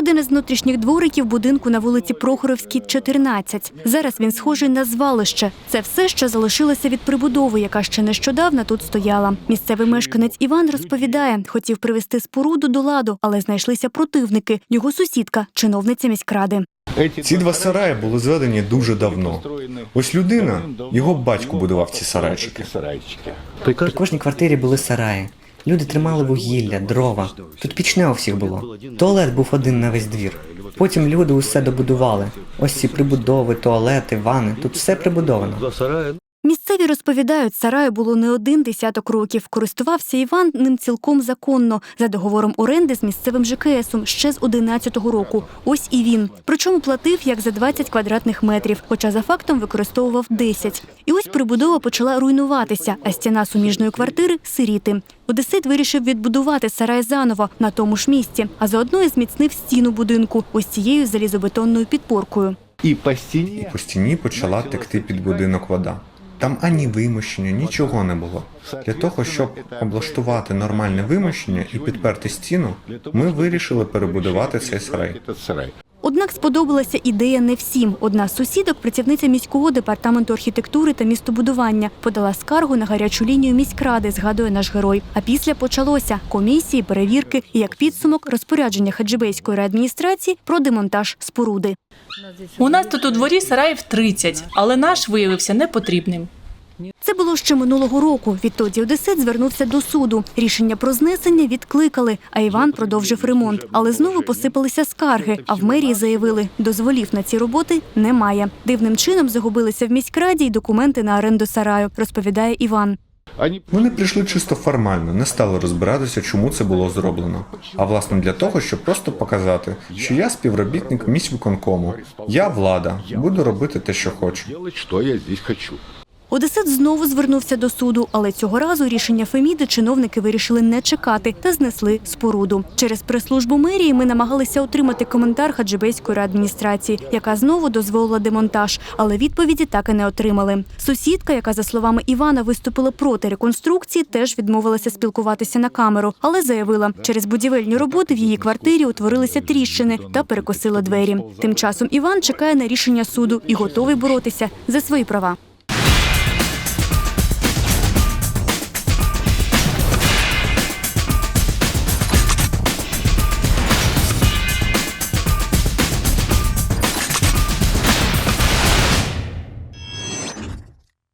один із внутрішніх двориків будинку на вулиці Прохоровській, 14. Зараз він схожий на звалище. Це все, що залишилося від прибудови, яка ще нещодавно тут стояла. Місцевий мешканець Іван розповідає, хотів привести споруду до ладу, але знайшлися противники. Його сусідка, чиновниця міськради. Ці два сараї були зведені дуже давно. Ось людина, його батько будував ці сарайчики. При кожній квартирі були сараї. Люди тримали вугілля, дрова. Тут пічне у всіх було. Туалет був один на весь двір. Потім люди усе добудували. Ось ці прибудови, туалети, вани. Тут все прибудовано. Місцеві розповідають, сараю було не один десяток років. Користувався Іван ним цілком законно за договором оренди з місцевим ЖКСом ще з 11-го року. Ось і він. Причому платив як за 20 квадратних метрів, хоча за фактом використовував 10. І ось прибудова почала руйнуватися, а стіна суміжної квартири сиріти. Одесит вирішив відбудувати сарай заново на тому ж місці, а заодно і зміцнив стіну будинку ось цією залізобетонною підпоркою. І по стіні І по стіні почала текти під будинок вода. Там ані вимощення, нічого не було. Для того, щоб облаштувати нормальне вимощення і підперти стіну, ми вирішили перебудувати цей сарай. Однак сподобалася ідея не всім. Одна з сусідок, працівниця міського департаменту архітектури та містобудування, подала скаргу на гарячу лінію міськради, згадує наш герой. А після почалося комісії, перевірки і як підсумок розпорядження хаджибейської реадміністрації про демонтаж споруди. У нас тут у дворі сараїв 30, але наш виявився непотрібним. Це було ще минулого року. Відтоді Одесит звернувся до суду. Рішення про знесення відкликали, а Іван продовжив ремонт. Але знову посипалися скарги. А в мерії заявили, дозволів на ці роботи немає. Дивним чином загубилися в міськраді й документи на оренду сараю, розповідає Іван. Они Вони прийшли чисто формально, не стали розбиратися, чому це було зроблено. А власне для того, щоб просто показати, що я співробітник міськвиконкому, я влада, буду робити те, що хочу. что я здесь хочу. Одесит знову звернувся до суду, але цього разу рішення Феміди чиновники вирішили не чекати та знесли споруду. Через прес-службу мерії ми намагалися отримати коментар хаджибейської адміністрації, яка знову дозволила демонтаж, але відповіді так і не отримали. Сусідка, яка за словами Івана виступила проти реконструкції, теж відмовилася спілкуватися на камеру, але заявила, через будівельні роботи в її квартирі утворилися тріщини та перекосила двері. Тим часом Іван чекає на рішення суду і готовий боротися за свої права.